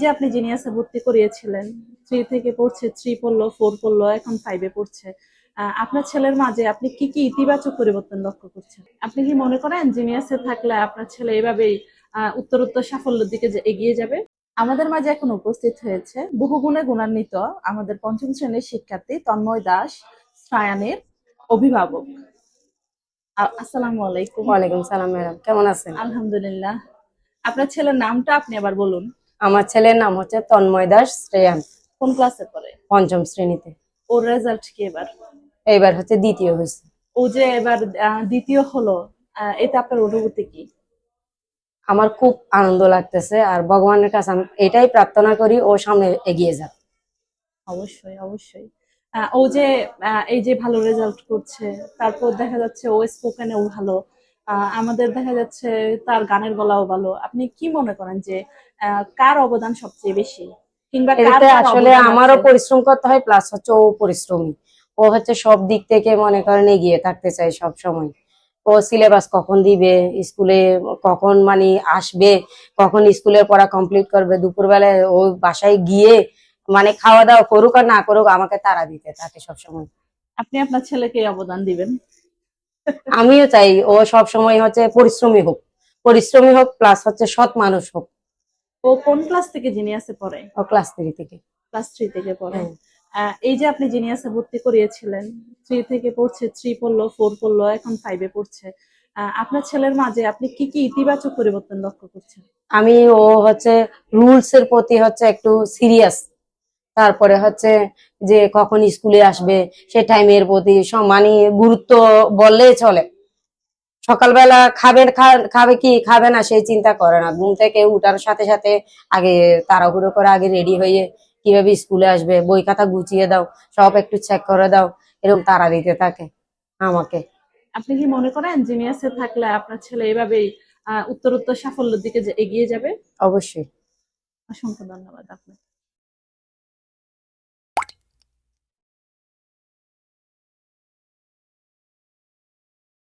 যে আপনি জিনিয়াসে ভর্তি করিয়েছিলেন থ্রি থেকে পড়ছে থ্রি পড়ল ফোর পড়ল এখন ফাইভে পড়ছে আপনার ছেলের মাঝে আপনি কি কি ইতিবাচক পরিবর্তন লক্ষ্য করছেন? আপনি কি মনে করেন জিনিয়াসে থাকলে আপনার ছেলে এভাবেই উত্তরোত্তর সাফল্যের দিকে যে এগিয়ে যাবে? আমাদের মাঝে এখন উপস্থিত হয়েছে বহুগুণে গুণান্বিত আমাদের পঞ্চম শ্রেণির শিক্ষার্থী তন্ময় দাস সায়ানের অভিভাবক। আসসালামু আলাইকুম। ওয়ালাইকুম সালাম ম্যাডাম কেমন আছেন? আলহামদুলিল্লাহ। আপনার ছেলের নামটা আপনি আবার বলুন। আমার ছেলের নাম হচ্ছে তন্ময় দাস শ্রেয়ান। কোন ক্লাসে পড়ে? পঞ্চম শ্রেণীতে। ওর রেজাল্ট কি এবার? এবার হচ্ছে দ্বিতীয় হয়েছে। ও যে এবার দ্বিতীয় হলো এটা আপনার অনুভূতি কি? আমার খুব আনন্দ লাগতেছে আর ভগবানের কাছে আমি এটাই প্রার্থনা করি ও সামনে এগিয়ে যাক। অবশ্যই অবশ্যই। ও যে এই যে ভালো রেজাল্ট করছে তারপর দেখা যাচ্ছে ও স্পোকেনেও ভালো। আমাদের দেখা যাচ্ছে তার গানের গলাও ভালো। আপনি কি মনে করেন যে কার অবদান সবচেয়ে বেশি? কিংবা আসলে আমারও পরিশ্রম করতে হয় প্লাস হচ্ছে ও পরিশ্রমী। ও হচ্ছে সব দিক থেকে মনে করেন এগিয়ে থাকতে চাই সব সময় ও সিলেবাস কখন দিবে স্কুলে কখন মানে আসবে কখন স্কুলের পড়া কমপ্লিট করবে দুপুরবেলায় ও বাসায় গিয়ে মানে খাওয়া দাওয়া করুক আর না করুক আমাকে তারা দিতে থাকে সবসময়। আপনি আপনার ছেলেকে অবদান দিবেন? আমিও চাই ও সব সময় হচ্ছে পরিশ্রমী হোক। পরিশ্রমী হোক প্লাস হচ্ছে সৎ মানুষ হোক। ও কোন ক্লাস থেকে জিনিয়াসে পড়ে? ও ক্লাস থ্রি থেকে। ক্লাস থ্রি থেকে পড়ে। হ্যাঁ। এই যে আপনি জিনিয়াসে ভর্তি করিয়েছিলেন থ্রি থেকে পড়ছে থ্রি পড়ল ফোর পড়ল এখন ফাইভে পড়ছে। আপনার ছেলের মাঝে আপনি কি কি ইতিবাচক পরিবর্তন লক্ষ্য করছেন? আমি ও হচ্ছে রুলস এর প্রতি হচ্ছে একটু সিরিয়াস তারপরে হচ্ছে যে কখন স্কুলে আসবে সে টাইমের প্রতি মানে গুরুত্ব বললেই চলে। সকালবেলা খাবে খা- খাবে কি খাবে না সেই চিন্তা করে না। ঘুম থেকে উঠার সাথে সাথে আগে তাড়াহুড়ো করে আগে রেডি হয়ে কীভাবে স্কুলে আসবে বই খাতা গুছিয়ে দাও সব একটু চেক করে দাও এরকম তাড়া দিতে থাকে আমাকে। আপনি কি মনে করেন জিনিয়াসে থাকলে আপনার ছেলে এভাবেই আহ, উত্তরোত্তর সাফল্যের দিকে এগিয়ে যাবে? অবশ্যই। অসংখ্য ধন্যবাদ আপনাকে।